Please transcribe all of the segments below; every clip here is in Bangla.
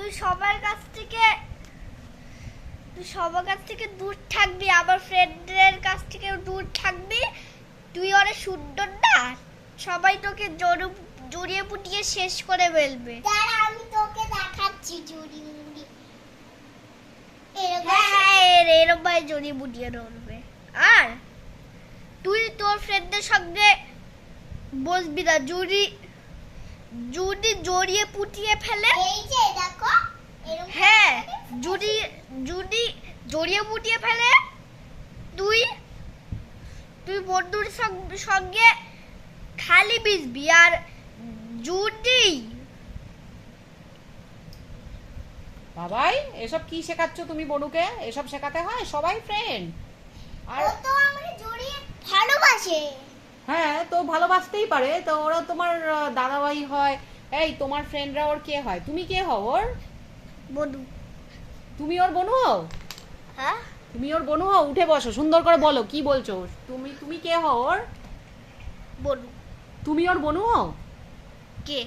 তুই সবার কাছ থেকে তুই সবার কাছ থেকে দূর থাকবি আবার ফ্রেন্ডের কাছ থেকে দূর থাকবি। তুই ওরে সুন্দর না? সবাই তোকে জড়ু- জড়িয়ে পুটিয়ে শেষ করে ফেলবে। দাঁড়া আমি তোকে দেখাচ্ছি জুড়ি মুড়ি হ্যাঁ হ্যাঁ এর এরম ভাই জড়িয়ে পুটিয়ে ধরবে। আর তুই তোর ফ্রেন্ডের সঙ্গে বসবি না। যদি যদি জড়িয়ে পুটিয়ে ফেলে। এই যে দেখো এরকম হ্যাঁ যদি যদি জড়িয়ে মুটিয়ে ফেলে। তুই তুই বন্ধুর সঙ্গে খালি বিজবি আর যদি বাবাই এসব কি শেখাচ্ছ তুমি বনুকে? এসব শেখাতে হয়? সবাই ফ্রেন্ড আর ও তো আমাকে জড়িয়ে ভালোবাসে। হ্যাঁ তো ভালোবাসতেই পারে। তো ওরা তোমার আহ, দাদাভাই হয়। এই তোমার ফ্রেন্ডরা ওর কে হয়? তুমি কে হও ওর? বন্ধু তুমি ওর বনু হও? হ্যাঁ? তুমি ওর বনু হও? উঠে বসো সুন্দর করে বলো কি বলছো? তুমি তুমি কে হও ওর? বন্ধু তুমি ওর বনু হও? কে?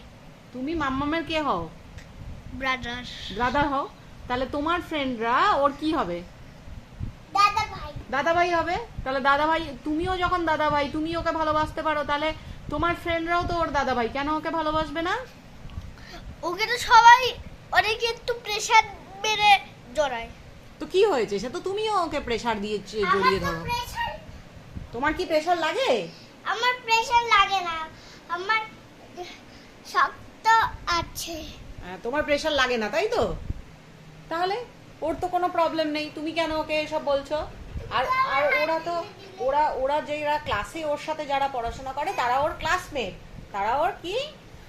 তুমি মাম্মামের কে হও? ব্রাদার ব্রাদার হও? তাহলে তোমার ফ্রেন্ডরা ওর কি হবে? দাদাভাই হবে? তাহলে দাদাভাই তুমিও যখন দাদাভাই তুমি ওকে ভালোবাসতে পারো তাহলে তোমার ফ্রেন্ডরাও তো ওর দাদাভাই। কেন ওকে ভালোবাসবে না? ওকে তো সবাই অনেকে একটু প্রেশার মেরে জড়ায়। তো কি হয়েছে? সে তো তুমিও ওকে প্রেসার দিয়ে জড়িয়ে ধরো। প্রেশার তোমার কি প্রেসার লাগে? আমার প্রেশার লাগে না। আমার শক্ত আছে। হ্যাঁ, তোমার প্রেসার লাগে না তাই তো? তাহলে ওর তো কোনো প্রবলেম নেই। তুমি কেন ওকে এসব বলছো? আর আর ওরা তো ওরা ওরা যেরা ক্লাসে ওর সাথে যারা পড়াশোনা করে তারা ওর ক্লাসমেট তারা ওর কি?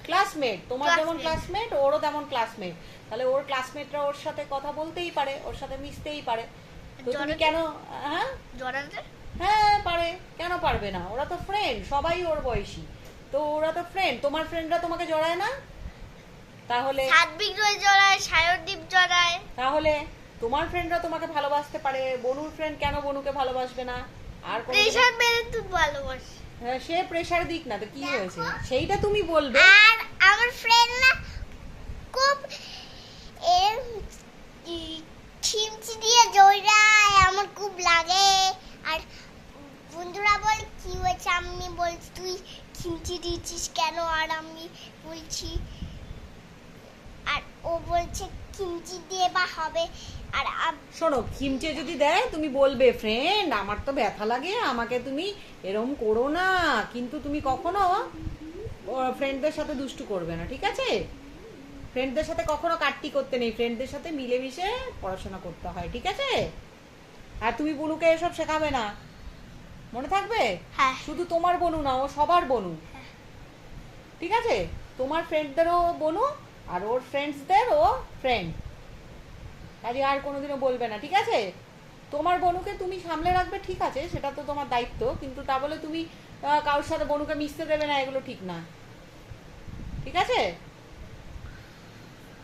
ক্লাসমেট তোমার যেমন ক্লাসমেট ওরও তেমন ক্লাসমেট তাহলে ওর ক্লাসমেটরা ওর সাথে কথা বলতেই পারে ওর সাথে মিশতেই পারে। তো তুমি কেন হ্যাঁ? হ্যাঁ পারে। কেন পারবে না? ওরা তো ফ্রেন্ড সবাই ওর বয়সী। তো ওরা তো ফ্রেন্ড তোমার ফ্রেন্ডরা তোমাকে জড়ায় না? তাহলে সাতবিক জড়ায় সায়রদীপ জড়ায়। তাহলে তোমার ফ্রেন্ডরা তোমাকে ভালোবাসতে পারে বনুর ফ্রেন্ড কেন বনুকে ভালোবাসবে না? আর কোনো প্রেশার মেরে তুই ভালোবাসি। হ্যাঁ, সে প্রেসার দিক না তো কি হয়েছে? সেইটা তুমি বলবে। আর আমার ফ্রেন্ড না খুব এর খিমচি দিয়ে জড়ায় আমার খুব লাগে। আর বন্ধুরা বল কি হয়েছে? আমি বলছি তুই খিমচি দিচ্ছিস কেন? আর আমি বলছি আর ও বলছে খিমচি দিয়ে বা হবে। আর শোনো খিমচে যদি দেয় তুমি বলবে ফ্রেন্ড আমার তো ব্যথা লাগে আমাকে তুমি এরম করো না। কিন্তু তুমি কখনো ফ্রেন্ডদের সাথে দুষ্টু করবে না ঠিক আছে? ফ্রেন্ডদের সাথে কখনো কাটটি করতে নেই ফ্রেন্ডদের সাথে মিলেমিশে পড়াশোনা করতে হয় ঠিক আছে? আর তুমি বনুকে এসব শেখাবে না। মনে থাকবে? হ্যাঁ। শুধু তোমার বনু না ও সবার বনু। ঠিক আছে? তোমার ফ্রেন্ডদেরও বনু আর ওর ফ্রেন্ডসদের ও ফ্রেন্ড কাজে আর কোনোদিনও বলবে না, ঠিক আছে? তোমার বনুকে তুমি সামলে রাখবে, ঠিক আছে, সেটা তো তোমার দায়িত্ব, কিন্তু তা বলে তুমি কারোর সাথে বনুকে মিশতে দেবে না, এগুলো ঠিক না। ঠিক আছে?